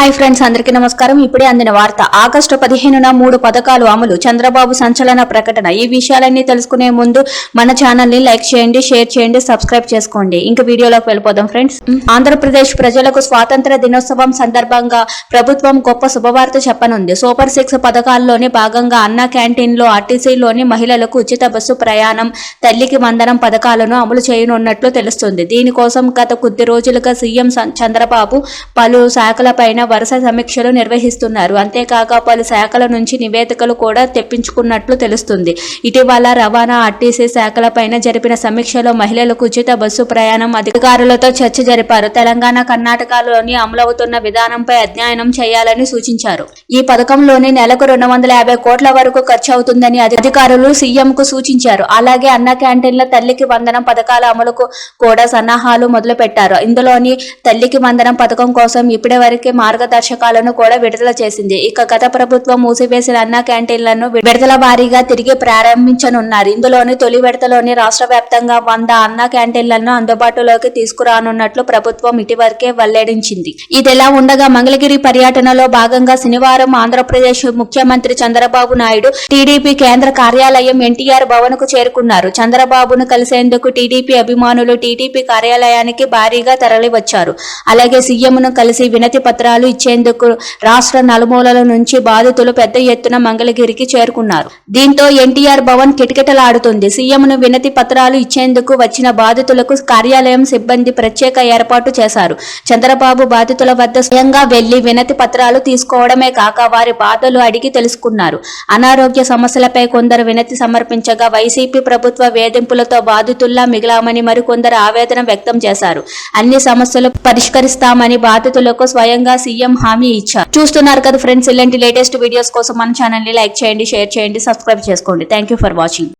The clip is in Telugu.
హాయ్ ఫ్రెండ్స్ అందరికీ నమస్కారం. ఇప్పుడే అందిన వార్త. ఆగస్టు పదిహేనున మూడు పథకాలు అమలు. చంద్రబాబు సంచలన ప్రకటన. ఈ విషయాలన్నీ తెలుసుకునే ముందు మన ఛానల్ని లైక్ చేయండి షేర్ చేయండి సబ్స్క్రైబ్ చేసుకోండి. ఇంకా వీడియోలోకి వెళ్ళిపోదాం ఫ్రెండ్స్. ఆంధ్రప్రదేశ్ ప్రజలకు స్వాతంత్ర దినోత్సవం సందర్భంగా ప్రభుత్వం గొప్ప శుభవార్త చెప్పనుంది. సూపర్ సిక్స్ పథకాల్లోని భాగంగా అన్న క్యాంటీన్లో ఆర్టీసీలోని మహిళలకు ఉచిత బస్సు ప్రయాణం తల్లికి వందనం పథకాలను అమలు చేయనున్నట్లు తెలుస్తుంది. దీనికోసం గత కొద్ది రోజులుగా సీఎం చంద్రబాబు పలు శాఖలపైన వరుస సమీక్షలు నిర్వహిస్తున్నారు. అంతేకాక పలు శాఖల నుంచి నివేదికలు కూడా తెప్పించుకున్నట్లు తెలుస్తుంది. ఇటీవల రవాణా ఆర్టీసీ శాఖలపైన జరిపిన సమీక్షలో మహిళలకు ఉచిత బస్సు ప్రయాణం అధికారులతో చర్చ జరిపారు. తెలంగాణ కర్ణాటకలోని అమలవుతున్న విధానంపై అధ్యయనం చేయాలని సూచించారు. ఈ పథకంలోని నెలకు రెండు వందల యాభై కోట్ల వరకు ఖర్చు అవుతుందని అధికారులు సీఎం కు సూచించారు. అలాగే అన్న క్యాంటీన్ల తల్లికి వందనం పథకాల అమలుకు కూడా సన్నాహాలు మొదలుపెట్టారు. ఇందులోని తల్లికి వందనం పథకం కోసం ఇప్పటి మార్గ మార్గదర్శకాలను కూడా విడుదల చేసింది. ఇక గత ప్రభుత్వం మూసివేసిన అన్న క్యాంటీన్లను విడుదల వారీగా తిరిగి ప్రారంభించనున్నారు. ఇందులోని తొలి విడతలోని రాష్ట్ర వ్యాప్తంగా వంద అన్న క్యాంటీన్లను అందుబాటులోకి తీసుకురానున్నట్లు ప్రభుత్వం ఇటీవరకే వెల్లడించింది. ఇదిలా ఉండగా మంగళగిరి పర్యటనలో భాగంగా శనివారం ఆంధ్రప్రదేశ్ ముఖ్యమంత్రి చంద్రబాబు నాయుడు టీడీపీ కేంద్ర కార్యాలయం ఎన్టీఆర్ భవన్కు చేరుకున్నారు. చంద్రబాబును కలిసేందుకు టీడీపీ అభిమానులు టీడీపీ కార్యాలయానికి భారీగా తరలివచ్చారు. అలాగే సీఎంను కలిసి వినతి పత్రాలు ఇచ్చేందుకు రాష్ట్ర నలుమూలల నుంచి బాధితులు పెద్ద ఎత్తున మంగళగిరికి చేరుకున్నారు. దీంతో ఎన్టీఆర్ భవన్ కిటకిటలాడుతుంది. సీఎంను వినతి పత్రాలు ఇచ్చేందుకు వచ్చిన బాధితులకు కార్యాలయం సిబ్బంది ప్రత్యేక ఏర్పాటు చేశారు. చంద్రబాబు బాధితుల వద్ద స్వయంగా వెళ్ళి వినతి పత్రాలు తీసుకోవడమే కాక వారి బాధలు అడిగి తెలుసుకున్నారు. అనారోగ్య సమస్యలపై కొందరు వినతి సమర్పించగా వైసీపీ ప్రభుత్వ వేధింపులతో బాధితుల్లా మిగిలామని మరికొందరు ఆవేదన వ్యక్తం చేశారు. అన్ని సమస్యలు పరిష్కరిస్తామని బాధితులకు స్వయంగా సీఎం హామీ ఇచ్చారు. చూస్తున్నారు కదా ఫ్రెండ్స్ ఇలాంటి లేటెస్ట్ వీడియోస్ కోసం మన ఛానల్ని లైక్ చేయండి షేర్ చేయండి సబ్స్క్రైబ్ చేసుకోండి. Thank you for watching